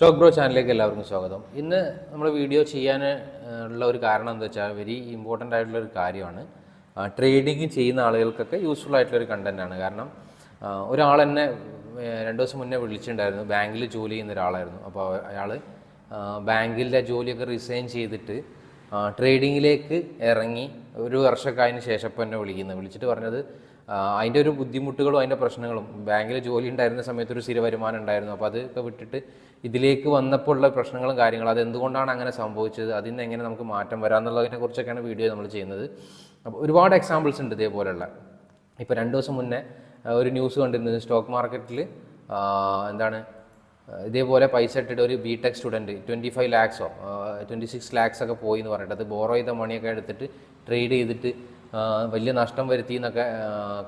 Stock bro ചാനലിലേക്ക് എല്ലാവർക്കും സ്വാഗതം. ഇന്ന് നമ്മൾ വീഡിയോ ചെയ്യാൻ ഉള്ള ഒരു കാരണം എന്താ വെച്ചാൽ വെരി ഇമ്പോർട്ടന്റ് ആയിട്ടുള്ള ഒരു കാര്യമാണ്. ട്രേഡിങ് ചെയ്യുന്ന ആളുകൾക്കൊക്കെ യൂസ്ഫുൾ ആയിട്ടുള്ള ഒരു ആണ്. കാരണം ഒരാൾ എന്നെ രണ്ട് ദിവസം മുന്നേ വിളിച്ചിട്ടുണ്ടായിരുന്നു. ബാങ്കിൽ ജോലി ചെയ്യുന്ന ഒരാളായിരുന്നു. അപ്പോൾ അയാൾ ബാങ്കിലെ ജോലിയൊക്കെ റിസൈൻ ചെയ്തിട്ട് ട്രേഡിങ്ങിലേക്ക് ഇറങ്ങി ഒരു വർഷമൊക്കെ അതിന് ശേഷം ഇപ്പോൾ എന്നെ വിളിക്കുന്നത് വിളിച്ചിട്ട് പറഞ്ഞത് അതിന്റെ ഒരു ബുദ്ധിമുട്ടുകളും അതിന്റെ പ്രശ്നങ്ങളും. ബാങ്കിൽ ജോലി ഉണ്ടായിരുന്ന സമയത്ത് ഒരു സ്ഥിര വരുമാനം ഉണ്ടായിരുന്നു. അപ്പോൾ അതൊക്കെ വിട്ടിട്ട് ഇതിലേക്ക് വന്നപ്പോൾ ഉള്ള പ്രശ്നങ്ങളും കാര്യങ്ങളും അത് എന്തുകൊണ്ടാണ് അങ്ങനെ സംഭവിച്ചത്? അതിൽ നിന്ന് എങ്ങനെ നമുക്ക് മാറ്റം വരാമെന്നുള്ളതിനെ കുറിച്ചൊക്കെയാണ് വീഡിയോ നമ്മൾ ചെയ്യുന്നത്. അപ്പോൾ ഒരുപാട് എക്സാമ്പിൾസ് ഉണ്ട് ഇതേപോലെയുള്ള. ഇപ്പോൾ രണ്ട് ദിവസം മുന്നേ ഒരു ന്യൂസ് കണ്ടിരുന്നത് സ്റ്റോക്ക് മാർക്കറ്റിൽ എന്താണ് ഇതേപോലെ പൈസ ഇട്ടിട്ട് ഒരു B tech student twenty five ലാക്സോ twenty six lakhs ഒക്കെ പോയി എന്ന് പറഞ്ഞിട്ട് അത് ബോറോ ചെയ്ത മണിയൊക്കെ എടുത്തിട്ട് ട്രേഡ് ചെയ്തിട്ട് വലിയ നഷ്ടം വരുത്തി എന്നൊക്കെ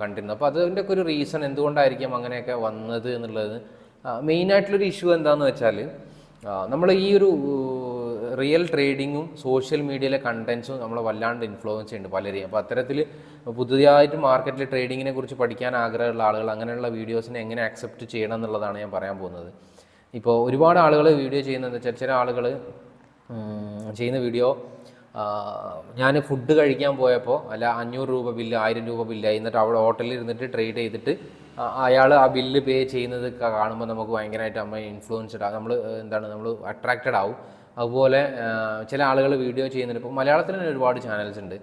കണ്ടിരുന്നു. അപ്പോൾ അതിന്റെ ഒക്കെ ഒരു റീസൺ എന്തുകൊണ്ടായിരിക്കും അങ്ങനെയൊക്കെ വന്നത് എന്നുള്ളത്? മെയിനായിട്ടുള്ളൊരു ഇഷ്യൂ എന്താണെന്ന് വെച്ചാൽ നമ്മൾ ഈ ഒരു റിയൽ ട്രേഡിങ്ങും സോഷ്യൽ മീഡിയയിലെ കണ്ടൻസും നമ്മളെ വല്ലാണ്ട് ഇൻഫ്ലുവൻസ് ചെയ്യുന്നുണ്ട് പലരെയും. അപ്പോൾ അത്തരത്തിൽ പുതിയതായിട്ട് മാർക്കറ്റിൽ ട്രേഡിങ്ങിനെ കുറിച്ച് പഠിക്കാൻ ആഗ്രഹമുള്ള ആളുകൾ അങ്ങനെയുള്ള വീഡിയോസിനെ എങ്ങനെ അക്സെപ്റ്റ് ചെയ്യണം എന്നുള്ളതാണ് ഞാൻ പറയാൻ പോകുന്നത്. ഇപ്പോൾ ഒരുപാട് ആളുകൾ വീഡിയോ ചെയ്യുന്നത് വെച്ചാൽ ചില ആളുകൾ ചെയ്യുന്ന വീഡിയോ ഞാൻ ഫുഡ് കഴിക്കാൻ പോയപ്പോൾ അല്ല അഞ്ഞൂറ് രൂപ ബില്ല് ആയിരം രൂപ ബില്ല് എന്നിട്ട് അവിടെ ഹോട്ടലിൽ ഇരുന്നിട്ട് ട്രേഡ് ചെയ്തിട്ട് അയാൾ ആ ബില്ല് പേ ചെയ്യുന്നത് കാണുമ്പോൾ നമുക്ക് ഭയങ്കരമായിട്ട് അമ്മ ഇൻഫ്ലുവൻസ്ഡ് ആ നമ്മൾ എന്താണ് നമ്മൾ അട്രാക്റ്റഡ് ആവും. അതുപോലെ ചില ആളുകൾ വീഡിയോ ചെയ്യുന്നുണ്ട്. ഇപ്പോൾ മലയാളത്തിൽ തന്നെ ഒരുപാട് ചാനൽസ് ഉണ്ട്.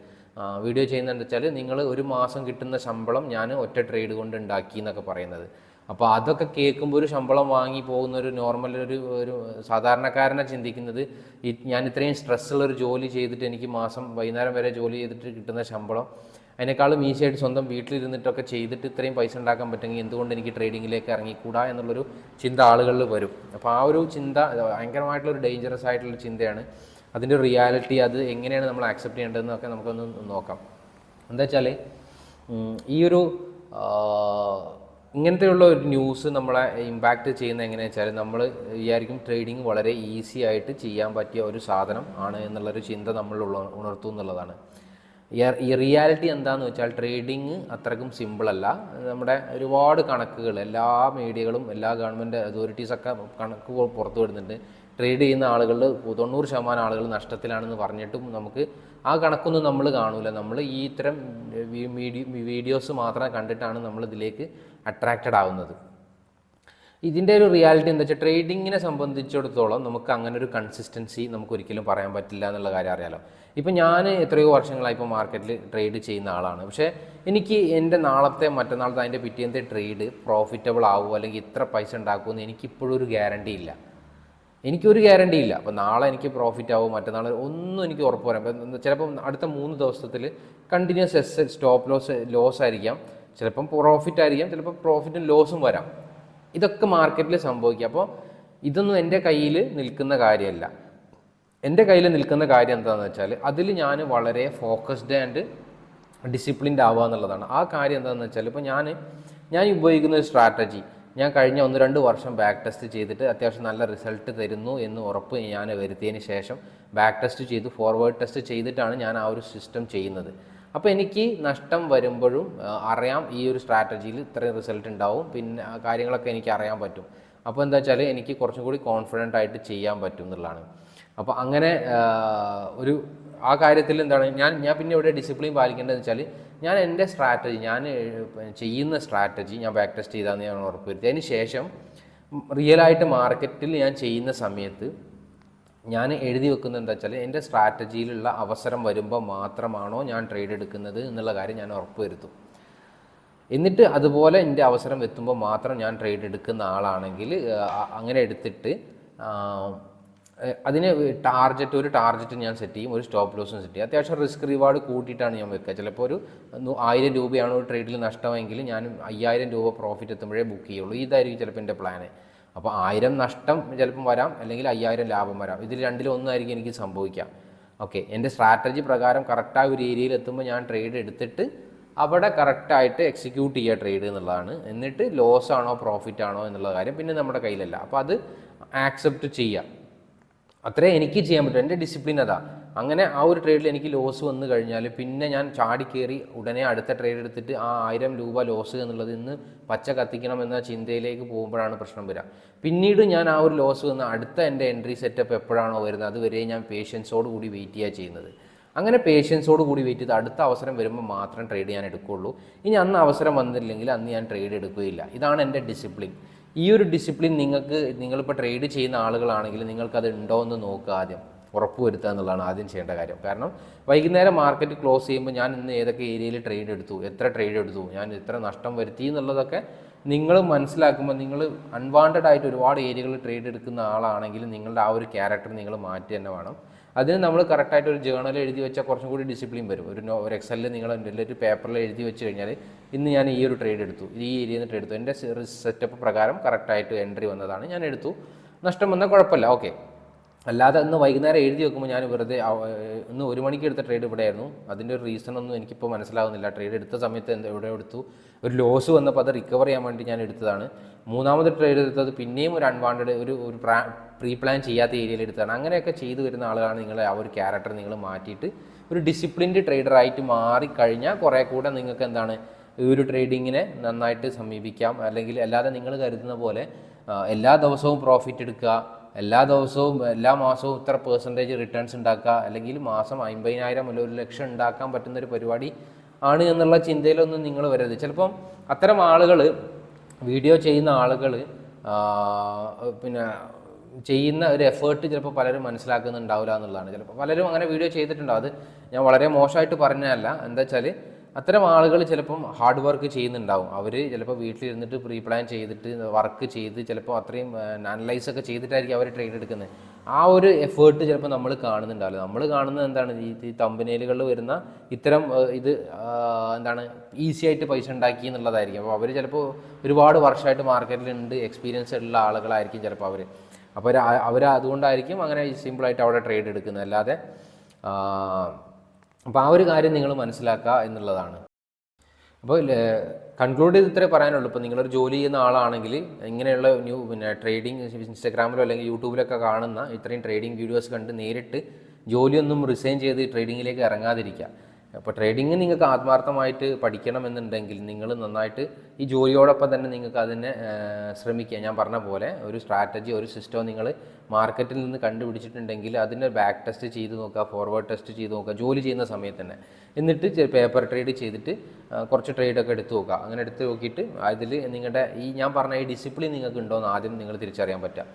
വീഡിയോ ചെയ്യുന്നതെന്ന് വെച്ചാൽ നിങ്ങൾ ഒരു മാസം കിട്ടുന്ന ശമ്പളം ഞാൻ ഒറ്റ ട്രേഡ് കൊണ്ട് ഉണ്ടാക്കി എന്നൊക്കെ പറയുന്നത്. അപ്പോൾ അതൊക്കെ കേൾക്കുമ്പോൾ ഒരു ശമ്പളം വാങ്ങി പോകുന്ന ഒരു നോർമൽ ഒരു ഒരു സാധാരണക്കാരനെ ചിന്തിക്കുന്നത്. ഞാൻ ഇത്രയും സ്ട്രെസ്സുള്ള ഒരു ജോലി ചെയ്തിട്ട് എനിക്ക് മാസം വൈകുന്നേരം വരെ ജോലി ചെയ്തിട്ട് കിട്ടുന്ന ശമ്പളം. അതിനേക്കാളും ഈസിയായിട്ട് സ്വന്തം വീട്ടിലിരുന്നിട്ടൊക്കെ ചെയ്തിട്ട് ഇത്രയും പൈസ ഉണ്ടാക്കാൻ പറ്റുമെങ്കിൽ എന്തുകൊണ്ട് എനിക്ക് ട്രേഡിങ്ങിലേക്ക് ഇറങ്ങിക്കൂടാ എന്നുള്ളൊരു ചിന്ത ആളുകളിൽ വരും. അപ്പോൾ ആ ഒരു ചിന്ത ഭയങ്കരമായിട്ടുള്ളൊരു ഡേഞ്ചറസ് ആയിട്ടുള്ള ചിന്തയാണ്. അതിന്റെ റിയാലിറ്റി അത് എങ്ങനെയാണ് നമ്മൾ ആക്സെപ്റ്റ് ചെയ്യേണ്ടതെന്നൊക്കെ നമുക്കൊന്ന് നോക്കാം. എന്താ വെച്ചാൽ ഈ ഒരു ഇങ്ങനത്തെയുള്ള ഒരു ന്യൂസ് നമ്മളെ ഇമ്പാക്റ്റ് ചെയ്യുന്ന എങ്ങനെയാണെന്ന് വെച്ചാൽ നമ്മൾ വിചാരിക്കും ട്രേഡിങ് വളരെ ഈസി ആയിട്ട് ചെയ്യാൻ പറ്റിയ ഒരു സാധനം ആണ് എന്നുള്ളൊരു ചിന്ത നമ്മൾ ഉണർത്തും എന്നുള്ളതാണ്. ഈ- റിയാലിറ്റി എന്താന്ന് വെച്ചാൽ ട്രേഡിങ് അത്രക്കും സിമ്പിളല്ല നമ്മുടെ ഒരുപാട് കണക്കുകൾ എല്ലാ മീഡിയകളും എല്ലാ ഗവൺമെന്റ് അതോറിറ്റീസൊക്കെ കണക്ക് പുറത്തു വിടുന്നുണ്ട് ട്രേഡ് ചെയ്യുന്ന ആളുകൾ തൊണ്ണൂറ് ശതമാനം ആളുകൾ നഷ്ടത്തിലാണെന്ന് പറഞ്ഞിട്ടും നമുക്ക് ആ കണക്കൊന്നും നമ്മൾ കാണൂല. നമ്മൾ ഈ ഇത്തരം വീഡിയോസ് മാത്രം കണ്ടിട്ടാണ് നമ്മൾ ഇതിലേക്ക് അട്രാക്റ്റഡ് ആവുന്നത്. ഇതിന്റെ ഒരു റിയാലിറ്റി എന്താ വെച്ചാൽ ട്രേഡിങ്ങിനെ സംബന്ധിച്ചിടത്തോളം നമുക്ക് അങ്ങനെ ഒരു കൺസിസ്റ്റൻസി നമുക്ക് ഒരിക്കലും പറയാൻ പറ്റില്ല എന്നുള്ള കാര്യം അറിയാലോ. ഇപ്പം ഞാൻ എത്രയോ വർഷങ്ങളായി ഇപ്പോൾ മാർക്കറ്റിൽ ട്രേഡ് ചെയ്യുന്ന ആളാണ്. പക്ഷേ എനിക്ക് എന്റെ നാളത്തെ മറ്റന്നാളത്തെ അതിന്റെ പിറ്റേന്നത്തെ ട്രേഡ് പ്രോഫിറ്റബിൾ ആവുമോ അല്ലെങ്കിൽ ഇത്ര പൈസ ഉണ്ടാക്കുമെന്ന് എനിക്കിപ്പോഴും ഒരു ഗ്യാരണ്ടി ഇല്ല. എനിക്കൊരു ഗ്യാരണ്ടി ഇല്ല. അപ്പോൾ നാളെ എനിക്ക് പ്രോഫിറ്റ് ആവും മറ്റന്നാൾ ഒന്നും എനിക്ക് ഉറപ്പ് വരാം ചിലപ്പം അടുത്ത മൂന്ന് ദിവസത്തിൽ കണ്ടിന്യൂസ് എസ് സ്റ്റോപ്പ് ലോസ് ലോസ് ആയിരിക്കാം. ചിലപ്പം പ്രോഫിറ്റ് ആയിരിക്കാം ചിലപ്പോൾ പ്രോഫിറ്റും ലോസും വരാം. ഇതൊക്കെ മാർക്കറ്റിൽ സംഭവിക്കുക അപ്പോൾ ഇതൊന്നും എന്റെ കയ്യിൽ നിൽക്കുന്ന കാര്യമല്ല. എന്റെ കയ്യിൽ നിൽക്കുന്ന കാര്യം എന്താണെന്ന് വെച്ചാൽ അതിൽ ഞാൻ വളരെ ഫോക്കസ്ഡ് ആൻഡ് ഡിസിപ്ലിൻഡ് ആവുക എന്നുള്ളതാണ്. ആ കാര്യം എന്താണെന്ന് വെച്ചാൽ ഇപ്പോൾ ഞാൻ ഞാൻ ഉപയോഗിക്കുന്ന ഒരു സ്ട്രാറ്റജി ഞാൻ കഴിഞ്ഞ ഒന്ന് രണ്ട് വർഷം ബാക്ക് ടെസ്റ്റ് ചെയ്തിട്ട് അത്യാവശ്യം നല്ല റിസൾട്ട് തരുന്നു എന്ന് ഉറപ്പ് ഞാൻ വരുത്തിയതിന് ശേഷം ബാക്ക് ടെസ്റ്റ് ചെയ്തു. ഫോർവേഡ് ടെസ്റ്റ് ചെയ്തിട്ടാണ് ഞാൻ ആ ഒരു സിസ്റ്റം ചെയ്യുന്നത്. അപ്പോൾ എനിക്ക് നഷ്ടം വരുമ്പോഴും അറിയാം ഈ ഒരു സ്ട്രാറ്റജിയിൽ ഇത്രയും റിസൾട്ട് ഉണ്ടാവും. പിന്നെ കാര്യങ്ങളൊക്കെ എനിക്ക് അറിയാൻ പറ്റും. അപ്പോൾ എന്താ വെച്ചാൽ എനിക്ക് കുറച്ചും കൂടി കോൺഫിഡന്റ് ആയിട്ട് ചെയ്യാൻ പറ്റും എന്നുള്ളതാണ്. അപ്പോൾ അങ്ങനെ ഒരു ആ കാര്യത്തിൽ എന്താണ് ഞാൻ ഞാൻ പിന്നെ ഇവിടെ ഡിസിപ്ലിൻ പാലിക്കേണ്ടതെന്ന് വെച്ചാൽ ഞാൻ എന്റെ സ്ട്രാറ്റജി ഞാൻ ചെയ്യുന്ന സ്ട്രാറ്റജി ഞാൻ ബാക്ക് ടെസ്റ്റ് ചെയ്താന്ന് ഞാൻ ഉറപ്പുവരുത്തി. അതിന് ശേഷം റിയലായിട്ട് മാർക്കറ്റിൽ ഞാൻ ചെയ്യുന്ന സമയത്ത് ഞാൻ എഴുതി വെക്കുന്നത് എന്താ വെച്ചാൽ എന്റെ സ്ട്രാറ്റജിയിലുള്ള അവസരം വരുമ്പോൾ മാത്രമാണോ ഞാൻ ട്രേഡ് എടുക്കുന്നത് എന്നുള്ള കാര്യം ഞാൻ ഉറപ്പുവരുത്തും. എന്നിട്ട് അതുപോലെ എന്റെ അവസരം എത്തുമ്പോൾ മാത്രം ഞാൻ ട്രേഡ് എടുക്കുന്ന ആളാണെങ്കിൽ അങ്ങനെ എടുത്തിട്ട് അതിന് ടാർജറ്റ് ഒരു ടാർജറ്റ് ഞാൻ സെറ്റ് ചെയ്യും ഒരു സ്റ്റോപ്പ് ലോസും സെറ്റ് ചെയ്യും. അത്യാവശ്യം റിസ്ക് റിവാർഡ് കൂട്ടിയിട്ടാണ് ഞാൻ വെക്കുക. ചിലപ്പോൾ ഒരു ആയിരം രൂപയാണ് ഒരു ട്രേഡിൽ നഷ്ടമെങ്കിൽ ഞാൻ അയ്യായിരം രൂപ പ്രോഫിറ്റ് എത്തുമ്പോഴേ ബുക്ക് ചെയ്യുള്ളൂ. ഇതായിരിക്കും ചിലപ്പോൾ എന്റെ പ്ലാന് അപ്പോൾ ആയിരം നഷ്ടം ചിലപ്പം വരാം അല്ലെങ്കിൽ അയ്യായിരം ലാഭം വരാം. ഇതിൽ രണ്ടിലൊന്നായിരിക്കും എനിക്ക് സംഭവിക്കാം ഓക്കെ എന്റെ സ്ട്രാറ്റജി പ്രകാരം കറക്റ്റായ ഒരു ഏരിയയിൽ എത്തുമ്പോൾ ഞാൻ ട്രേഡ് എടുത്തിട്ട് അവിടെ കറക്റ്റായിട്ട് എക്സിക്യൂട്ട് ചെയ്യുക ട്രേഡ് എന്നുള്ളതാണ്. എന്നിട്ട് ലോസ് ആണോ പ്രോഫിറ്റ് ആണോ എന്നുള്ള കാര്യം പിന്നെ നമ്മുടെ കയ്യിലല്ല. അപ്പോൾ അത് ആക്സെപ്റ്റ് ചെയ്യുക. അത്രേ എനിക്ക് ചെയ്യാൻ പറ്റും. എന്റെ ഡിസിപ്ലിൻ അതാ. അങ്ങനെ ആ ഒരു ട്രേഡിൽ എനിക്ക് ലോസ് വന്നു കഴിഞ്ഞാൽ പിന്നെ ഞാൻ ചാടി കയറി ഉടനെ അടുത്ത ട്രേഡ് എടുത്തിട്ട് ആ ആയിരം രൂപ ലോസ് എന്നുള്ളത് ഇന്ന് പച്ച കത്തിക്കണം എന്ന ചിന്തയിലേക്ക് പോകുമ്പോഴാണ് പ്രശ്നം വരിക. പിന്നീട് ഞാൻ ആ ഒരു ലോസ് വന്ന് അടുത്ത എന്റെ എൻട്രി സെറ്റപ്പ് എപ്പോഴാണോ വരുന്നത് അതുവരെ ഞാൻ പേഷ്യൻസോട് കൂടി വെയിറ്റ് ചെയ്യുക ചെയ്യുന്നത്. അങ്ങനെ പേഷ്യൻസോട് കൂടി വെയിറ്റ് ചെയ്ത് അടുത്ത അവസരം വരുമ്പോൾ മാത്രം ട്രേഡ് ഞാൻ എടുക്കുകയുള്ളൂ ഇനി അന്ന് അവസരം വന്നില്ലെങ്കിൽ അന്ന് ഞാൻ ട്രേഡ് എടുക്കുകയില്ല. ഇതാണ് എന്റെ ഡിസിപ്ലിൻ ഈ ഒരു ഡിസിപ്ലിൻ നിങ്ങൾക്ക് നിങ്ങളിപ്പോൾ ട്രേഡ് ചെയ്യുന്ന ആളുകളാണെങ്കിൽ നിങ്ങൾക്കത് ഉണ്ടോ എന്ന് നോക്കുക ആദ്യം. ഉറപ്പുവരുത്തുക എന്നുള്ളതാണ് ആദ്യം ചെയ്യേണ്ട കാര്യം. കാരണം വൈകുന്നേരം മാർക്കറ്റ് ക്ലോസ് ചെയ്യുമ്പോൾ ഞാൻ ഇന്ന് ഏതൊക്കെ ഏരിയയിൽ ട്രേഡ് എടുത്തു എത്ര ട്രേഡ് എടുത്തു ഞാൻ എത്ര നഷ്ടം വരുത്തി എന്നുള്ളതൊക്കെ നിങ്ങൾ മനസ്സിലാക്കുമ്പോൾ നിങ്ങൾ അൺവാണ്ടഡ് ആയിട്ട് ഒരുപാട് ഏരിയകളിൽ ട്രേഡ് എടുക്കുന്ന ആളാണെങ്കിൽ നിങ്ങളുടെ ആ ഒരു ക്യാരക്ടർ നിങ്ങൾ മാറ്റി തന്നെ വേണം. അതിന് നമ്മൾ കറക്റ്റായിട്ട് ഒരു ജേണൽ എഴുതി വെച്ചാൽ കുറച്ചും കൂടി ഡിസിപ്ലിൻ വരും. ഒരു ഒരു എക്സലിൽ നിങ്ങൾ എന്റെ ഒരു പേപ്പറിൽ എഴുതി വെച്ച് കഴിഞ്ഞാൽ ഇന്ന് ഞാൻ ഈ ഒരു ട്രേഡ് എടുത്തു ഈ ഏരിയയിൽ നിന്ന് ട്രേഡ് എടുത്തു. എന്റെ സെറ്റപ്പ് പ്രകാരം കറക്റ്റായിട്ട് എൻട്രി വന്നതാണ് ഞാൻ എടുത്തു. നഷ്ടം വന്നാൽ കുഴപ്പമില്ല ഓക്കെ അല്ലാതെ ഇന്ന് വൈകുന്നേരം എഴുതി വെക്കുമ്പോൾ ഞാൻ വെറുതെ ഇന്ന് ഒരു മണിക്ക് എടുത്ത ട്രേഡ് ഇവിടെ ആയിരുന്നു അതിന്റെ ഒരു റീസൺ ഒന്നും എനിക്കിപ്പോൾ മനസ്സിലാവുന്നില്ല. ട്രേഡ് എടുത്ത സമയത്ത് എന്ത് എവിടെ എടുത്തു? ഒരു ലോസ് വന്നപ്പോൾ അത് റിക്കവർ ചെയ്യാൻ വേണ്ടി ഞാൻ എടുത്തതാണ്. മൂന്നാമത് ട്രേഡ് എടുത്തത് പിന്നെയും ഒരു അൺവാണ്ടഡ് ഒരു ഒരു പ്രീ പ്ലാൻ ചെയ്യാത്ത ഏരിയയിൽ എടുത്തതാണ്. അങ്ങനെയൊക്കെ ചെയ്തു വരുന്ന ആളാണ് നിങ്ങൾ ആ ഒരു ക്യാരക്ടർ നിങ്ങൾ മാറ്റിയിട്ട് ഒരു ഡിസിപ്ലിൻഡ് ട്രേഡറായിട്ട് മാറിക്കഴിഞ്ഞാൽ കുറേ കൂടെ നിങ്ങൾക്ക് എന്താണ് ഈ ഒരു ട്രേഡിങ്ങിനെ നന്നായിട്ട് സമീപിക്കാം. അല്ലെങ്കിൽ അല്ലാതെ നിങ്ങൾ കരുതുന്ന പോലെ എല്ലാ ദിവസവും പ്രോഫിറ്റ് എടുക്കുക എല്ലാ ദിവസവും എല്ലാ മാസവും ഇത്ര പേഴ്സന്റേജ് റിട്ടേൺസ് ഉണ്ടാക്കുക അല്ലെങ്കിൽ മാസം അമ്പതിനായിരം മുതൽ ഒരു ലക്ഷം ഉണ്ടാക്കാൻ പറ്റുന്ന ഒരു പരിപാടി ആണ് എന്നുള്ള ചിന്തയിലൊന്നും നിങ്ങൾ വരരുത്. ചിലപ്പം അത്തരം ആളുകൾ വീഡിയോ ചെയ്യുന്ന ആളുകൾ പിന്നെ ചെയ്യുന്ന ഒരു എഫേർട്ട് ചിലപ്പോൾ പലരും മനസ്സിലാക്കുന്നുണ്ടാവില്ല എന്നുള്ളതാണ്. ചിലപ്പോൾ പലരും അങ്ങനെ വീഡിയോ ചെയ്തിട്ടുണ്ടാവും. അത് ഞാൻ വളരെ മോശമായിട്ട് പറഞ്ഞതല്ല. എന്താ വെച്ചാൽ അത്തരം ആളുകൾ ചിലപ്പം ഹാർഡ് വർക്ക് ചെയ്യുന്നുണ്ടാവും. അവർ ചിലപ്പോൾ വീട്ടിലിരുന്നിട്ട് പ്രീ പ്ലാൻ ചെയ്തിട്ട് വർക്ക് ചെയ്ത് ചിലപ്പോൾ അത്രയും അനലൈസ് ഒക്കെ ചെയ്തിട്ടായിരിക്കും അവർ ട്രേഡ് എടുക്കുന്നത്. ആ ഒരു എഫേർട്ട് ചിലപ്പോൾ നമ്മൾ കാണുന്നുണ്ടാവില്ല. നമ്മൾ കാണുന്നത് എന്താണ്? ഈ തമ്പനയിലുകളിൽ വരുന്ന ഇത്തരം ഇത് എന്താണ് ഈസി ആയിട്ട് പൈസ ഉണ്ടാക്കി എന്നുള്ളതായിരിക്കും. അപ്പോൾ അവർ ചിലപ്പോൾ ഒരുപാട് വർഷമായിട്ട് മാർക്കറ്റിലുണ്ട് എക്സ്പീരിയൻസ് ഉള്ള ആളുകളായിരിക്കും ചിലപ്പോൾ അവർ അപ്പോൾ അവർ അതുകൊണ്ടായിരിക്കും അങ്ങനെ സിമ്പിളായിട്ട് അവിടെ ട്രേഡ് എടുക്കുന്നത്. അല്ലാതെ അപ്പോൾ ആ ഒരു കാര്യം നിങ്ങൾ മനസ്സിലാക്കുക എന്നുള്ളതാണ്. അപ്പോൾ കൺക്ലൂഡ് ചെയ്ത് ഇത്രേ പറയാനുള്ളൂ. ഇപ്പോൾ നിങ്ങളൊരു ജോലി ചെയ്യുന്ന ആളാണെങ്കിൽ ഇങ്ങനെയുള്ള ന്യൂ പിന്നെ ട്രേഡിംഗ് ഇൻസ്റ്റാഗ്രാമിലോ അല്ലെങ്കിൽ യൂട്യൂബിലൊക്കെ കാണുന്ന ഇത്രയും ട്രേഡിംഗ് വീഡിയോസ് കണ്ട് നേരിട്ട് ജോലിയൊന്നും റിസൈൻ ചെയ്ത് ട്രേഡിങ്ങിലേക്ക് ഇറങ്ങാതിരിക്കുക. അപ്പോൾ ട്രേഡിങ് നിങ്ങൾക്ക് ആത്മാർത്ഥമായിട്ട് പഠിക്കണമെന്നുണ്ടെങ്കിൽ നിങ്ങൾ നന്നായിട്ട് ഈ ജോലിയോടൊപ്പം തന്നെ നിങ്ങൾക്ക് അതിനെ ശ്രമിക്കുക. ഞാൻ പറഞ്ഞ പോലെ ഒരു സ്ട്രാറ്റജി ഒരു സിസ്റ്റം നിങ്ങൾ മാർക്കറ്റിൽ നിന്ന് കണ്ടുപിടിച്ചിട്ടുണ്ടെങ്കിൽ അതിന്റെ ബാക്ക് ടെസ്റ്റ് ചെയ്ത് നോക്കുക ഫോർവേഡ് ടെസ്റ്റ് ചെയ്ത് നോക്കുക ജോലി ചെയ്യുന്ന സമയത്ത് തന്നെ. എന്നിട്ട് പേപ്പർ ട്രേഡ് ചെയ്തിട്ട് കുറച്ച് ട്രേഡൊക്കെ എടുത്ത് നോക്കുക. അങ്ങനെ എടുത്ത് നോക്കിയിട്ട് അതിൽ നിങ്ങളുടെ ഈ ഞാൻ പറഞ്ഞ ഈ ഡിസിപ്ലിൻ നിങ്ങൾക്ക് ഉണ്ടോ എന്ന് ആദ്യം നിങ്ങൾ തിരിച്ചറിയാൻ പറ്റുക.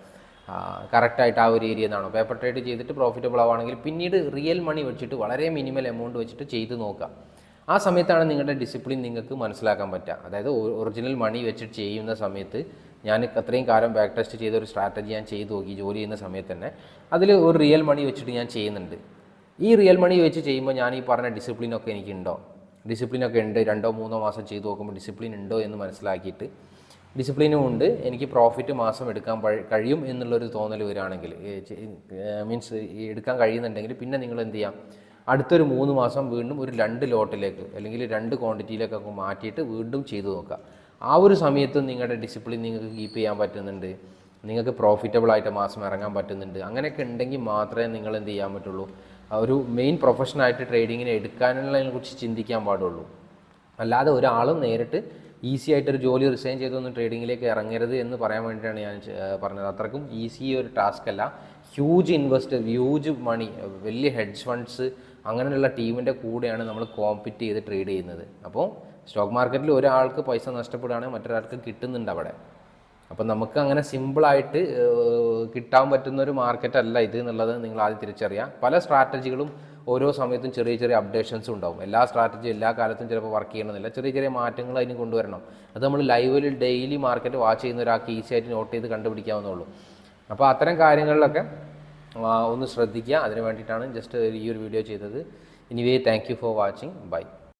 കറക്റ്റായിട്ട് ആ ഒരു ഏരിയ എന്നാണോ പേപ്പർ ട്രേഡ് ചെയ്തിട്ട് പ്രോഫിറ്റബിൾ ആവുകയാണെങ്കിൽ പിന്നീട് റിയൽ മണി വെച്ചിട്ട് വളരെ മിനിമൽ എമൗണ്ട് വെച്ചിട്ട് ചെയ്ത് നോക്കുക. ആ സമയത്താണ് നിങ്ങളുടെ ഡിസിപ്ലിൻ നിങ്ങൾക്ക് മനസ്സിലാക്കാൻ പറ്റുക. അതായത് ഒറിജിനൽ മണി വെച്ചിട്ട് ചെയ്യുന്ന സമയത്ത് ഞാൻ അത്രയും കാലം ബാക്ക് ടെസ്റ്റ് ചെയ്ത ഒരു സ്ട്രാറ്റജി ഞാൻ ചെയ്ത് നോക്കി ജോലി ചെയ്യുന്ന സമയത്ത് തന്നെ. അതിൽ ഒരു റിയൽ മണി വെച്ചിട്ട് ഞാൻ ചെയ്യുന്നുണ്ട്. ഈ റിയൽ മണി വെച്ച് ചെയ്യുമ്പോൾ ഞാൻ ഈ പറഞ്ഞ ഡിസിപ്ലിനൊക്കെ എനിക്കുണ്ടോ? ഡിസിപ്ലിനൊക്കെ ഉണ്ട്. രണ്ടോ മൂന്നോ മാസം ചെയ്ത് നോക്കുമ്പോൾ ഡിസിപ്ലിൻ ഉണ്ടോ എന്ന് മനസ്സിലാക്കിയിട്ട് ഡിസിപ്ലിനും ഉണ്ട്. എനിക്ക് പ്രോഫിറ്റ് മാസം എടുക്കാൻ കഴിയും എന്നുള്ളൊരു തോന്നൽ വരികയാണെങ്കിൽ മീൻസ് എടുക്കാൻ കഴിയുന്നുണ്ടെങ്കിൽ പിന്നെ നിങ്ങൾ എന്ത് ചെയ്യാം? അടുത്തൊരു മൂന്ന് മാസം വീണ്ടും ഒരു രണ്ട് ലോട്ടിലേക്ക് അല്ലെങ്കിൽ രണ്ട് ക്വാണ്ടിറ്റിയിലേക്കൊക്കെ മാറ്റിയിട്ട് വീണ്ടും ചെയ്തു നോക്കുക. ആ ഒരു സമയത്തും നിങ്ങളുടെ ഡിസിപ്ലിൻ നിങ്ങൾക്ക് കീപ്പ് ചെയ്യാൻ പറ്റുന്നുണ്ട്. നിങ്ങൾക്ക് പ്രോഫിറ്റബിൾ ആയിട്ട് മാസം ഇറങ്ങാൻ പറ്റുന്നുണ്ട്. അങ്ങനെയൊക്കെ ഉണ്ടെങ്കിൽ മാത്രമേ നിങ്ങൾ എന്ത് ചെയ്യാൻ പറ്റുള്ളൂ. ഒരു മെയിൻ പ്രൊഫഷനായിട്ട് ട്രേഡിങ്ങിനെ എടുക്കാനുള്ളതിനെ കുറിച്ച് ചിന്തിക്കാൻ പാടുള്ളൂ. അല്ലാതെ ഒരാളും നേരിട്ട് ഈസി ആയിട്ടൊരു ജോലി റിസൈൻ ചെയ്തൊന്നും ട്രേഡിങ്ങിലേക്ക് ഇറങ്ങരുത് എന്ന് പറയാൻ വേണ്ടിയിട്ടാണ് ഞാൻ പറഞ്ഞത്. അത്രക്കും ഈസി ഒരു ടാസ്ക് അല്ല. ഹ്യൂജ് ഇൻവെസ്റ്റ് ഹ്യൂജ് മണി വലിയ ഹെഡ്ജ് ഫണ്ട്സ് അങ്ങനെയുള്ള ടീമിന്റെ കൂടെയാണ് നമ്മൾ കോമ്പറ്റ് ചെയ്ത് ട്രേഡ് ചെയ്യുന്നത്. അപ്പോൾ സ്റ്റോക്ക് മാർക്കറ്റിൽ ഒരാൾക്ക് പൈസ നഷ്ടപ്പെടുകയാണെങ്കിൽ മറ്റൊരാൾക്ക് കിട്ടുന്നുണ്ട് അവിടെ. അപ്പം നമുക്ക് അങ്ങനെ സിമ്പിളായിട്ട് കിട്ടാൻ പറ്റുന്ന ഒരു മാർക്കറ്റ് അല്ല ഇത് എന്നുള്ളത് നിങ്ങൾ ആദ്യം തിരിച്ചറിയാം പല സ്ട്രാറ്റജികളും ഓരോ സമയത്തും ചെറിയ ചെറിയ അപ്ഡേഷൻസ് ഉണ്ടാവും. എല്ലാ സ്ട്രാറ്റജി എല്ലാ കാലത്തും ചിലപ്പോൾ വർക്ക് ചെയ്യണമെന്നില്ല. ചെറിയ ചെറിയ മാറ്റങ്ങൾ അതിന് കൊണ്ടുവരണം. അത് നമ്മൾ ലൈവിൽ ഡെയിലി മാർക്കറ്റ് വാച്ച് ചെയ്യുന്ന ഒരാൾക്ക് ഈസി ആയിട്ട് നോട്ട് ചെയ്ത് കണ്ടുപിടിക്കാവുന്നുള്ളൂ അപ്പോൾ അത്തരം കാര്യങ്ങളിലൊക്കെ ഒന്ന് ശ്രദ്ധിക്കുക. അതിന് വേണ്ടിയിട്ടാണ് ജസ്റ്റ് ഈ ഒരു വീഡിയോ ചെയ്തത്. Anyway thank you for watching bye